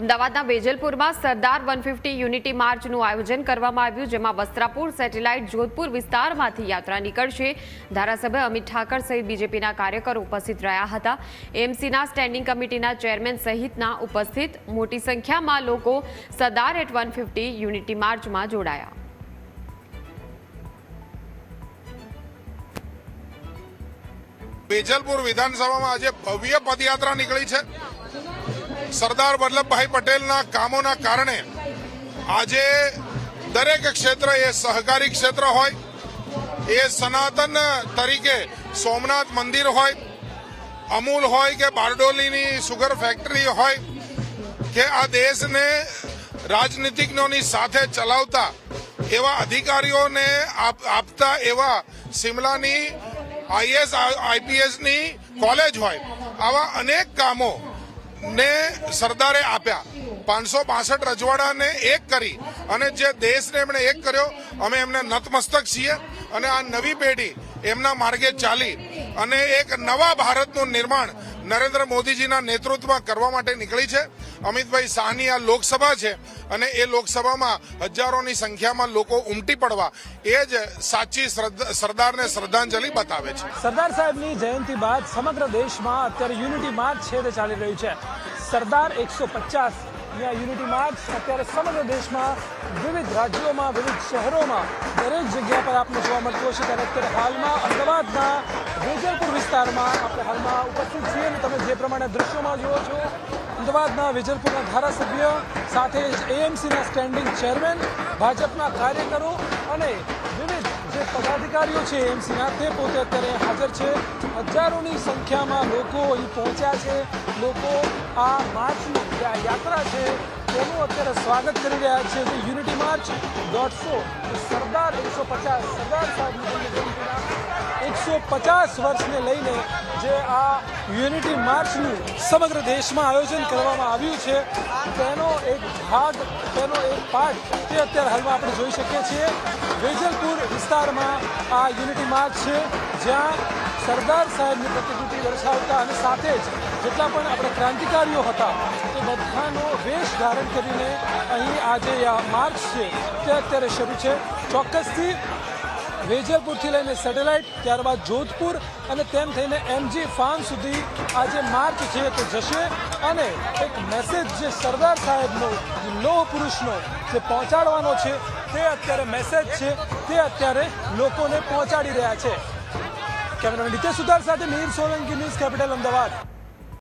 અમદાવાદના વેજલપુરમાં Sardar one fifty unity માર્ચનું આયોજન કરવામાં આવ્યું, જેમાં વસ્ત્રાપુર સેટેલાઇટ જોધપુર વિસ્તારમાંથી યાત્રા નીકળશે. ધારાસભ્ય અમિત ઠાકર સહિત બીજેપીના કાર્યકરો ઉપસ્થિત રહ્યા હતા. એમસીના સ્ટેન્ડિંગ કમિટીના ચેરમેન સહિતના ઉપસ્થિત મોટી સંખ્યામાં લોકો Sardar at one fifty unity માર્ચમાં જોડાયા. વેજલપુર વિધાનસભામાં આજે ભવ્ય પદયાત્રા નીકળી છે. સરદાર વલ્લભભાઈ પટેલના કામોના કારણે આજે દરેક ક્ષેત્ર એ સહકારી ક્ષેત્ર હોય, એ સનાતન તરીકે સોમનાથ મંદિર હોય, અમૂલ હોય કે બારડોલીની સુગર ફેક્ટરી હોય કે આ દેશને રાજનીતિજ્ઞોની સાથે ચલાવતા એવા અધિકારીઓને આપતા એવા શિમલાની આઈએસ આઈપીએસની કોલેજ હોય, આવા અનેક કામો ને સરદારે આપ્યા. પાંચસો પાસઠ રજવાડાને એક કરી. અને જે દેશને એમણે એક કર્યો, અમે એમને નતમસ્તક છીએ. અને આ નવી પેઢી એમના માર્ગે ચાલી. અને એક નવા ભારતનું નિર્માણ નરેન્દ્ર મોદીજીના નેતૃત્વમાં કરવા માટે નીકળી છે. અમિતભાઈ શાહની આ લોકસભા છે અને એ લોકસભામાં હજારોની સંખ્યામાં લોકો ઉમટી પડવા એ જ સાચી સરદારને શ્રદ્ધાંજલિ બતાવે છે. સરદાર સાહેબની જયંતિ બાદ સમગ્ર દેશમાં અત્યારે યુનિટી માર્ચ છે તે ચાલી રહ્યું છે. સરદાર એકસો પચાસ યુનિટી માર્ચ અત્યારે સમગ્ર દેશમાં વિવિધ રાજ્યોમાં, વિવિધ શહેરોમાં દરેક જગ્યા પર આપને જોવા મળતું હશે. ત્યારે અત્યારે હાલમાં અમદાવાદના વેજલપુર વિસ્તારમાં આપણે હાલમાં ઉપસ્થિત છીએ અને તમે જે પ્રમાણે દ્રશ્યોમાં જુઓ છો, અમદાવાદના વેજલપુરના ધારાસભ્ય સાથે જ એએમસીના સ્ટેન્ડિંગ ચેરમેન ભાજપના કાર્યકરો અને પદાધિકારીઓ છે એમસીના તે પોતે અત્યારે હાજર છે. હજારોની સંખ્યામાં લોકો અહીં પહોંચ્યા છે. લોકો આ માર્ચની જે આ યાત્રા છે, તેનું અત્યારે સ્વાગત કરી રહ્યા છે. જે યુનિટી માર્ચ દોઢસો, સરદાર એકસો પચાસ, સરદાર એકસો પચાસ વર્ષને લઈને જે આ યુનિટી માર્ચનું સમગ્ર દેશમાં આયોજન કરવામાં આવ્યું છે, તેનો એક ભાગ, તેનો એક પાર્ટ તે અત્યારે હાલમાં આપણે જોઈ શકીએ છીએ. વેજલપુર વિસ્તારમાં આ યુનિટી માર્ચ છે, જ્યાં સરદાર સાહેબની પ્રતિકૃતિ દર્શાવતા અને સાથે જ જેટલા પણ આપણે ક્રાંતિકારીઓ હતા, તે બધાનો વેશ ધારણ કરીને અહીં આજે આ માર્ચ છે, તે અત્યારે શરૂ છે. ચોક્કસથી વેજલપુરથી લઈને સેટેલાઇટ, ત્યારબાદ જોધપુર અને તેમ થઈને એમજી ફાર્મ સુધી આ જે માર્ચ છે તે જશે. અને એક મેસેજ જે સરદાર સાહેબનો લોહ પુરુષનો જે પહોંચાડવાનો છે, તે અત્યારે મેસેજ છે, તે અત્યારે લોકોને પહોંચાડી રહ્યા છે. કેમેરામેન નિત્ય સુધાર સાથે મીર સોલંકી, ન્યૂઝ કેપિટલ, અમદાવાદ.